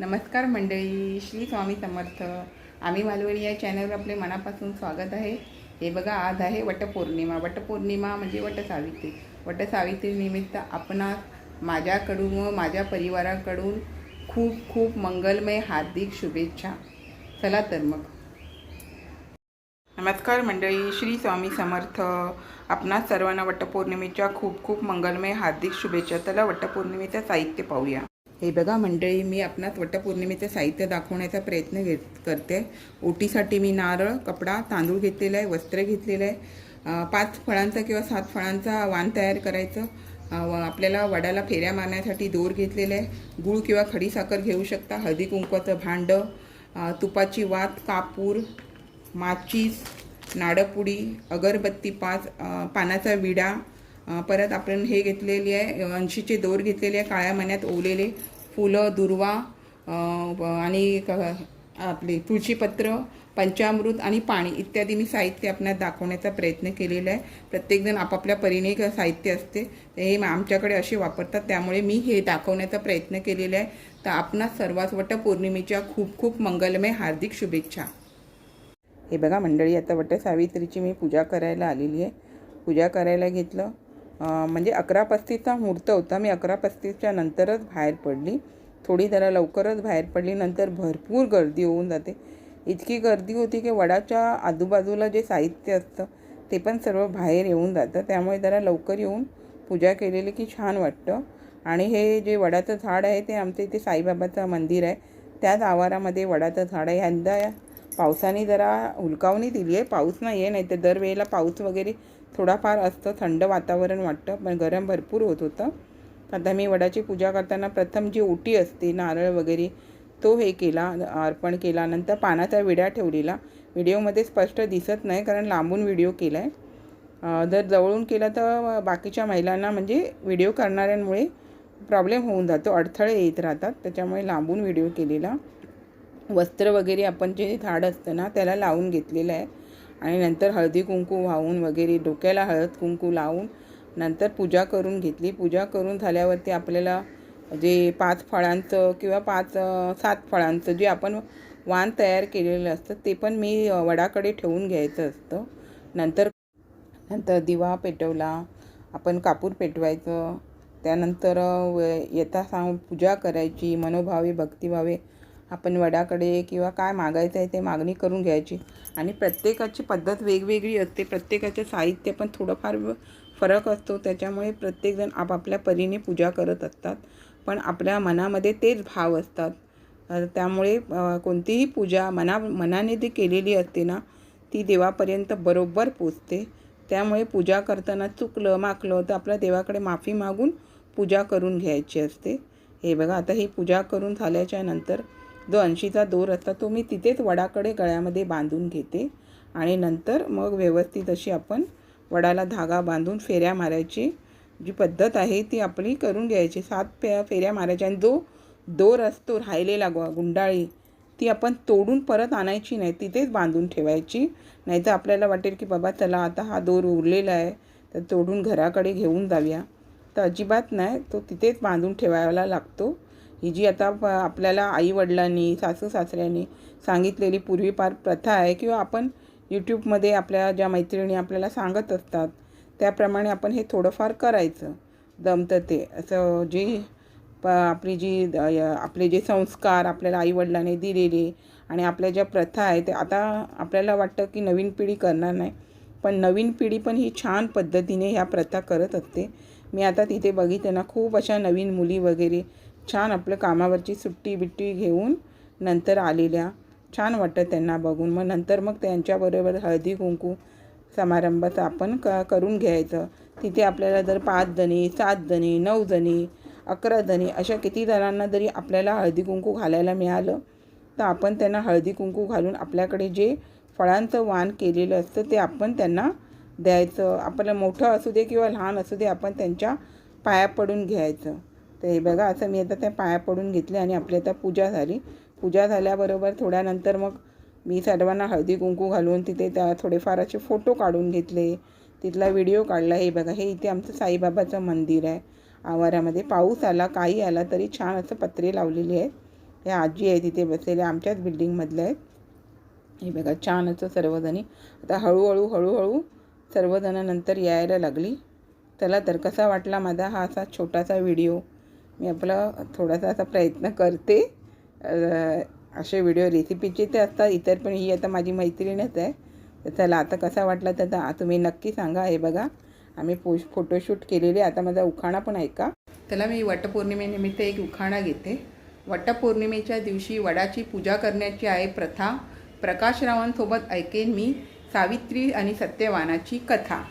नमस्कार मंडळी श्री स्वामी समर्थ. आम्ही मालवणी या चॅनलवर आपले मनापासून स्वागत आहे. हे बघा आज आहे वटपौर्णिमा. वटपौर्णिमा म्हणजे वटसावित्री. वटसावित्री निमित्त आपणास माझ्याकडून व माझ्या परिवाराकडून खूप खूप मंगलमय हार्दिक शुभेच्छा. चला तर मग. नमस्कार मंडळी श्री स्वामी समर्थ. आपणा सर्वांना वटपौर्णिमेच्या खूप खूप मंगलमय हार्दिक शुभेच्छा. चला वटपौर्णिमेचं साहित्य पाहूया. हे बघा मंडळी मी आपणास वटपौर्णिमेचं साहित्य दाखवण्याचा प्रयत्न घेत करते. ओटीसाठी मी नारळ कपडा तांदूळ घेतलेला आहे वस्त्र घेतलेलं आहे. पाच फळांचा किंवा सात फळांचा वाण तयार करायचं. आपल्याला वडाला फेऱ्या मारण्यासाठी दोर घेतलेला आहे. गूळ किंवा खडीसाखर घेऊ शकता. हळदी कुंकवाचं भांडं तुपाची वात कापूर माचीस नाडपुडी अगरबत्ती पाच पानाचा विडा परत आपण हे घेतलेली आहे अंशीचे दोर घेतलेले आहे काळ्या महिन्यात ओवलेले फुलं दुर्वा आणि आपले तुळशीपत्र पंचामृत आणि पाणी इत्यादी मी साहित्य आपणास दाखवण्याचा प्रयत्न केलेला आहे. प्रत्येकजण आपापल्या परीने एक साहित्य असते. ते हे आमच्याकडे असे वापरतात. त्यामुळे मी हे दाखवण्याचा प्रयत्न केलेला आहे. तर आपणास सर्वात वटपौर्णिमेच्या खूप खूप मंगलमय हार्दिक शुभेच्छा. हे बघा मंडळी आता वटसावित्रीची मी पूजा करायला आलेली आहे. पूजा करायला घेतलं. म्हणजे अकरा पस्तीसचा मुहूर्त होता. मी अकरा पस्तीसच्या नंतरच बाहेर पडली. थोडी जरा लवकरच बाहेर पडली. नंतर भरपूर गर्दी होऊन जाते. इतकी गर्दी होती की वडाच्या आजूबाजूला जे साहित्य असतं ते पण सर्व बाहेर येऊन जातं. त्यामुळे जरा लवकर येऊन पूजा केलेली की छान वाटतं. आणि हे जे वडाचं झाड आहे ते आमच्या इथे साईबाबाचं मंदिर आहे. त्याच आवारामध्ये वडाचं झाड आहे. यंदा पावसाने जरा हुलकावणी दिली आहे. पाऊस नाही आहे नाही तर दरवेळेला पाऊस वगैरे थोडाफार असतं थंड वातावरण वाटतं पण गरम भरपूर होत होतं. आता मी वडाची पूजा करताना प्रथम जी ओटी असते नारळ वगैरे तो हे केला अर्पण केला नंतर पानाचा विडा ठेवलेला व्हिडिओमध्ये स्पष्ट दिसत नाही कारण लांबून व्हिडिओ केला आहे जर जवळून केला तर बाकीच्या महिलांना म्हणजे व्हिडिओ करणाऱ्यांमुळे प्रॉब्लेम होऊन जातो अडथळे येत राहतात. त्याच्यामुळे लांबून व्हिडिओ केलेला. वस्त्र वगैरे आपण जे झाड असतं ना त्याला लावून घेतलेलं आहे. आणि नंतर हळदी कुंकू वाहून वगैरे डोक्याला हळद कुंकू लावून नंतर पूजा करून घेतली. पूजा करून झाल्यावरती आपल्याला जे पाच फळांचं किंवा पाच सात फळांचं जे आपण वाण तयार केलेलं असतं ते पण मी वडाकडे ठेवून घ्यायचं असतं. नंतर नंतर दिवा पेटवला आपण कापूर पेटवायचं. त्यानंतर येता सांग पूजा करायची मनोभावे भक्तिभावे आपण वडाकडे किंवा काय मागायचं आहे ते मागणी करून घ्यायची. आणि प्रत्येकाची पद्धत वेगवेगळी असते. प्रत्येकाचं साहित्य पण थोडंफार फरक असतो. त्याच्यामुळे प्रत्येकजण आपापल्या परीने पूजा करत असतात. पण आपल्या मनामध्ये तेच भाव असतात. त्यामुळे कोणतीही पूजा मना मनाने जी केलेली असते ना ती देवापर्यंत बरोबर पोचते. त्यामुळे पूजा करताना चुकलं माकलं तर आपल्या देवाकडे माफी मागून पूजा करून घ्यायची असते. हे बघा आता ही पूजा करून झाल्याच्यानंतर जो ऐंशीचा दोर असता तो मी तिथेच वडाकडे गळ्यामध्ये बांधून घेते. आणि नंतर मग व्यवस्थित अशी आपण वडाला धागा बांधून फेऱ्या मारायची जी पद्धत आहे ती आपली करून घ्यायची. सात फे फेऱ्या मारायच्या आणि जो दोर असतो राहिलेला गो गुंडाळी ती आपण तोडून परत आणायची नाही. तिथेच बांधून ठेवायची. नाही तर आपल्याला वाटेल की बाबा चला आता हा दोर उरलेला आहे तर तोडून घराकडे घेऊन जाऊया. तर अजिबात नाही तो तिथेच बांधून ठेवायला लागतो. ही जी आता आपल्याला आईवडिलांनी सासू सासऱ्यांनी सांगितलेली पूर्वीपार प्रथा आहे किंवा आपण यूट्यूबमध्ये आपल्या ज्या मैत्रिणी आपल्याला सांगत असतात त्याप्रमाणे आपण हे थोडंफार करायचं. जमतं ते. असं जी प आपली जी द- य- आपले जे संस्कार आपल्याला आईवडिलांनी दिलेले आणि आपल्या ज्या प्रथा आहे ते आता आपल्याला वाटतं की नवीन पिढी करणार नाही. पण नवीन पिढी पण ही छान पद्धतीने ह्या प्रथा करत असते. मी आता तिथे बघितलं ना खूप अशा नवीन मुली वगैरे छान आपलं कामावरची सुट्टी बिट्टी घेऊन नंतर आलेल्या. छान वाटतं त्यांना बघून. मग नंतर मग त्यांच्याबरोबर हळदी कुंकू समारंभाचं आपण क करून घ्यायचं. तिथे आपल्याला जर पाच जणी सात जणी नऊ जणी अकरा जणी अशा किती जणांना जरी आपल्याला हळदी कुंकू घालायला मिळालं तर आपण त्यांना हळदी कुंकू घालून आपल्याकडे जे फळांचं वाण केलेलं असतं ते आपण त्यांना द्यायचं. आपलं मोठं असू दे किंवा लहान असू दे आपण त्यांच्या पाया पडून घ्यायचं. तर हे बघा असं मी आता त्या पाया पडून घेतले आणि आपली आता पूजा झाली. पूजा झाल्याबरोबर थोड्यानंतर मग मी सर्वांना हळदी कुंकू घालून तिथे त्या थोडेफार असे फोटो काढून घेतले. तिथला व्हिडिओ काढला. हे बघा हे इथे आमचं साईबाबाचं मंदिर आहे. आवारामध्ये पाऊस आला काही आला तरी छान असं पत्रे लावलेली आहेत. हे आजी आहे तिथे बसलेल्या आमच्याच बिल्डिंगमधल्या आहेत. हे बघा छान असं सर्वजणी. आता हळूहळू हळूहळू सर्वजणं नंतर यायला लागली. चला तर कसा वाटला माझा हा असा छोटासा व्हिडिओ? मी आपला थोडासा असा प्रयत्न करते. असे व्हिडिओ रेसिपीचे ते असतात इतर पण ही आता माझी मैत्रीणच आहे. तर चला आता कसा वाटला तर तुम्ही नक्की सांगा. हे बघा आम्ही पो फोटोशूट केलेले आता माझा उखाणा पण ऐका त्याला मी वटपौर्णिमेनिमित्त एक उखाणा घेते. वटपौर्णिमेच्या दिवशी वडाची पूजा करण्याची आहे प्रथा. प्रकाशरावांसोबत ऐकेन मी सावित्री आणि सत्यवानाची कथा.